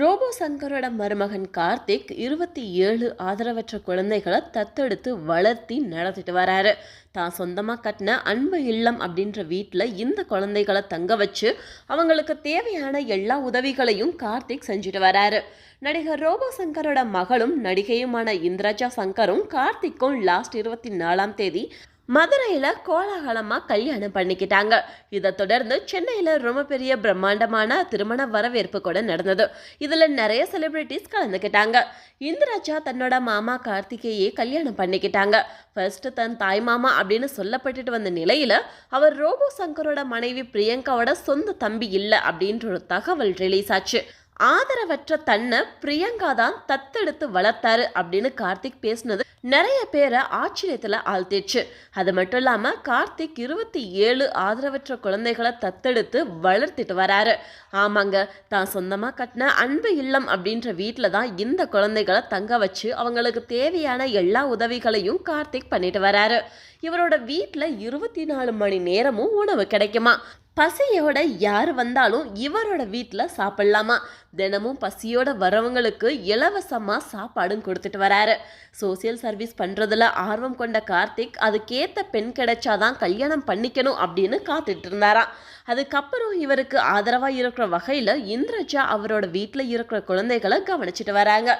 Robot சங்கரோட மருமகன் கார்த்திக் இருபத்தி ஏழு ஆதரவற்ற குழந்தைகளை தத்தெடுத்து வளர்த்தி நடத்திட்டு வராரு. தான் சொந்தமாக கட்டின அன்பு இல்லம் அப்படின்ற வீட்டில் இந்த குழந்தைகளை தங்க வச்சு அவங்களுக்கு தேவையான எல்லா உதவிகளையும் கார்த்திக் செஞ்சுட்டு வராரு. நடிகர் ரோபோ சங்கரோட மகளும் நடிகையுமான இந்திரஜா சங்கரும் கார்த்திக்கும் லாஸ்ட் இருபத்தி நாலாம் தேதி மதுரையில் கோலாகலமாக கல்யாணம் பண்ணிக்கிட்டாங்க. இதை தொடர்ந்து சென்னையில் ரொம்ப பெரிய பிரம்மாண்டமான திருமண வரவேற்பு கூட நடந்தது. இதில் நிறைய செலிப்ரிட்டிஸ் கலந்துக்கிட்டாங்க. இந்திராஜா தன்னோட மாமா கார்த்திகேயே கல்யாணம் பண்ணிக்கிட்டாங்க. ஃபர்ஸ்ட் தன் தாய் மாமா அப்படின்னு சொல்லப்பட்டுட்டு வந்த நிலையில் அவர் ரோபோ சங்கரோட மனைவி பிரியங்காவோட சொந்த தம்பி இல்லை அப்படின்ற ஒரு தகவல் ரிலீஸ் ஆச்சு. ஆதரவற்ற தன்னை பிரியங்கா தான் தத்தெடுத்து வளர்த்தாரு அப்படின்னு கார்த்திக் பேசினது நிறைய பேரை ஆச்சரியத்தில் ஆழ்த்திடுச்சு. அது மட்டும் இல்லாமல் கார்த்திக் இருபத்தி ஏழு ஆதரவற்ற குழந்தைகளை தத்தெடுத்து வளர்த்திட்டு வராரு. ஆமாங்க தான் சொந்தமாக கட்டின அன்பு இல்லம் அப்படின்ற வீட்டில் தான் இந்த குழந்தைகளை தங்க வச்சு அவங்களுக்கு தேவையான எல்லா உதவிகளையும் கார்த்திக் பண்ணிட்டு வராரு. இவரோட வீட்டில் இருபத்தி நாலு மணி நேரமும் உணவு கிடைக்குமா? பசியோட யார் வந்தாலும் இவரோட வீட்டில் சாப்பிட்லாமா? தினமும் பசியோட வரவங்களுக்கு இலவசமாக சாப்பாடும் கொடுத்துட்டு வராரு. சோசியல் சர்வீஸ் பண்ணுறதுல ஆர்வம் கொண்ட கார்த்திக் அதுக்கேற்ற பெண் கிடைச்சாதான் கல்யாணம் பண்ணிக்கணும் அப்படின்னு காத்துட்டு இருந்தாராம். அதுக்கப்புறம் இவருக்கு ஆதரவாக இருக்கிற வகையில் இந்திரஜா அவரோட வீட்டில் இருக்கிற குழந்தைகளை கவனிச்சிட்டு வராங்க.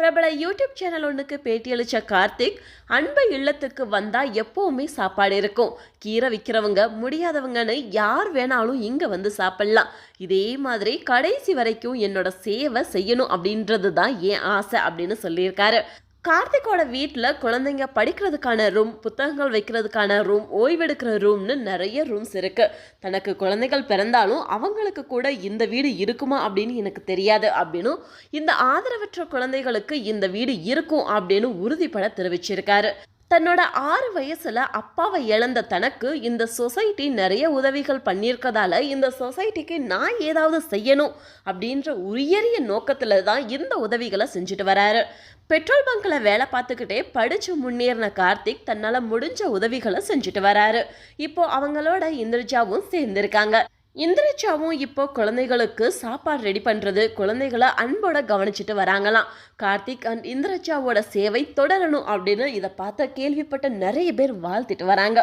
பிரபல யூடியூப் சேனல் ஒன்றுக்கு பேட்டியளித்த கார்த்திக் அன்பை இல்லத்துக்கு வந்தால் எப்போவுமே சாப்பாடு இருக்கும். கீரை விற்கிறவங்க முடியாதவங்கன்னு யார் வேணாலும் இங்கே வந்து சாப்பிட்லாம். இதே மாதிரி கடைசி வரைக்கும் என்னோட சேவை செய்யணும் அப்படின்றது தான் என் ஆசை அப்படின்னு சொல்லியிருக்காரு. கார்த்திகோட வீட்டில் குழந்தைங்க படிக்கிறதுக்கான ரூம் புத்தகங்கள் வைக்கிறதுக்கான ரூம் ஓய்வெடுக்கிற ரூம்னு நிறைய ரூம்ஸ் இருக்குது தனக்கு குழந்தைகள் பிறந்தாலும் அவங்களுக்கு கூட இந்த வீடு இருக்குமா அப்படின்னு எனக்கு தெரியாது அப்படின்னும் இந்த ஆதரவற்ற குழந்தைகளுக்கு இந்த வீடு இருக்கும் அப்படின்னு உறுதிப்பட தெரிவிச்சிருக்காரு. தன்னோட ஆறு வயசுல அப்பாவை இழந்த தனக்கு இந்த சொசைட்டி நிறைய உதவிகள் பண்ணியிருக்கதால இந்த சொசைட்டிக்கு நான் ஏதாவது செய்யணும் அப்படின்ற உயரிய நோக்கத்துல தான் இந்த உதவிகளை செஞ்சுட்டு வராரு. பெட்ரோல் பங்க்ல வேலை பார்த்துக்கிட்டே படிச்சு முன்னேறின கார்த்திக் தன்னால முடிஞ்ச உதவிகளை செஞ்சுட்டு வராரு. இப்போ அவங்களோட இந்திரஜாவும் சேர்ந்திருக்காங்க. இந்திரச்சாவும் இப்போ குழந்தைகளுக்கு சாப்பாடு ரெடி பண்ணுறது குழந்தைகளை அன்போட கவனிச்சுட்டு வராங்களாம். கார்த்திக் அண்ட் இந்திரச்சாவோட சேவை தொடரணும் அப்படின்னு இதை பார்த்த கேள்விப்பட்ட நிறைய பேர் வாழ்த்திட்டு வராங்க.